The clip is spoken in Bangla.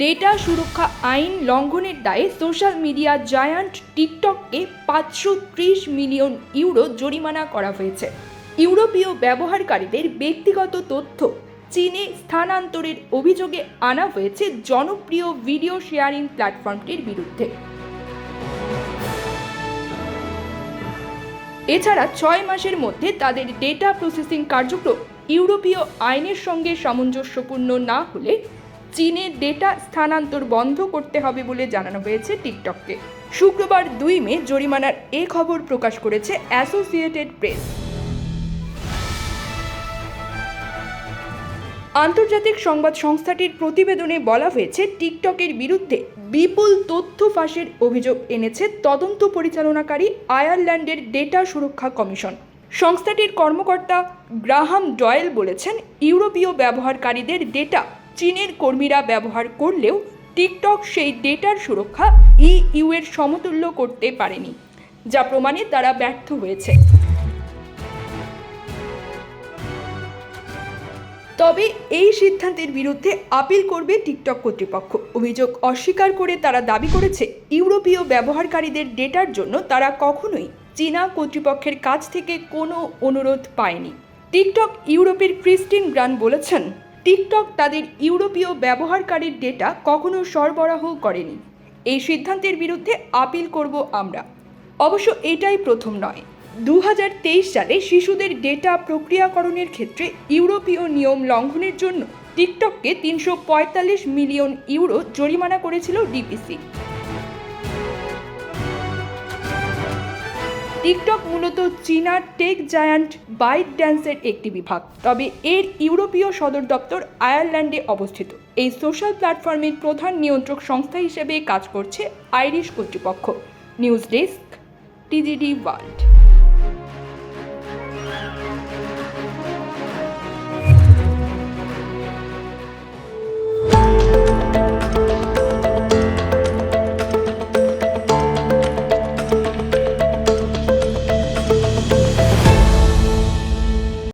ডেটা সুরক্ষা আইন লঙ্ঘনের দায়ে সোশ্যাল মিডিয়া জায়ান্ট টিকটককে পাঁচশো ত্রিশ মিলিয়ন ইউরো জরিমানা করা হয়েছে। ইউরোপীয় ব্যবহারকারীদের ব্যক্তিগত তথ্য চীনে স্থানান্তরের অভিযোগে আনা হয়েছে জনপ্রিয় ভিডিও শেয়ারিং প্ল্যাটফর্মটির বিরুদ্ধে। এছাড়া ছয় মাসের মধ্যে তাদের ডেটা প্রসেসিং কার্যক্রম ইউরোপীয় আইনের সঙ্গে সামঞ্জস্যপূর্ণ না হলে চীনে ডেটা স্থানান্তর বন্ধ করতে হবে বলে জানানো হয়েছে টিকটককে। শুক্রবার দুই মে জরিমানার এ খবর প্রকাশ করেছে অ্যাসোসিয়েটেড প্রেস আন্তর্জাতিক সংবাদ সংস্থাটির প্রতিবেদনে বলা হয়েছে, টিকটকের বিরুদ্ধে বিপুল তথ্য ফাঁসের অভিযোগ এনেছে তদন্ত পরিচালনাকারী আয়ারল্যান্ডের ডেটা সুরক্ষা কমিশন। সংস্থাটির কর্মকর্তা গ্রাহাম ডয়েল বলেছেন, ইউরোপীয় ব্যবহারকারীদের ডেটা চীনের কর্মীরা ব্যবহার করলেও টিকটক সেই ডেটার সুরক্ষা ইইউ এর সমতুল্য করতে পারেনি, যা প্রমাণে তারা ব্যর্থ হয়েছে। তবে এই সিদ্ধান্তের বিরুদ্ধে আপিল করবে টিকটক কর্তৃপক্ষ। অভিযোগ অস্বীকার করে তারা দাবি করেছে, ইউরোপীয় ব্যবহারকারীদের ডেটার জন্য তারা কখনোই চীনা কর্তৃপক্ষের কাছ থেকে কোনো অনুরোধ পায়নি। টিকটক ইউরোপের ক্রিস্টিন গ্রান বলেছেন টিকটক তাদের ইউরোপীয় ব্যবহারকারীর ডেটা কখনো সরবরাহ করেনি। এই সিদ্ধান্তের বিরুদ্ধে আপিল করব আমরা। অবশ্য এটাই প্রথম নয়। দু সালে শিশুদের ডেটা প্রক্রিয়াকরণের ক্ষেত্রে ইউরোপীয় নিয়ম লঙ্ঘনের জন্য টিকটককে তিনশো পঁয়তাল্লিশ মিলিয়ন ইউরো জরিমানা করেছিল ডিপিসি। টিকটক মূলত চীনা টেক জায়ান্ট বাইট ড্যান্সের একটি বিভাগ। তবে এর ইউরোপীয় সদর দপ্তর আয়ারল্যান্ডে অবস্থিত। এই সোশ্যাল প্ল্যাটফর্মের প্রধান নিয়ন্ত্রক সংস্থা হিসেবে কাজ করছে আইরিশ কর্তৃপক্ষ। News desk, TGD world.